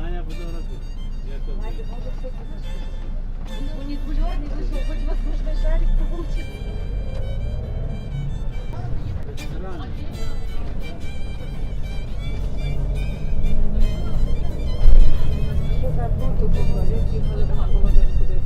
Аня буде робити. У них бульорний вийшов, хоч воздушний шарик получится. Тут говорить, їхали на холодочку десь.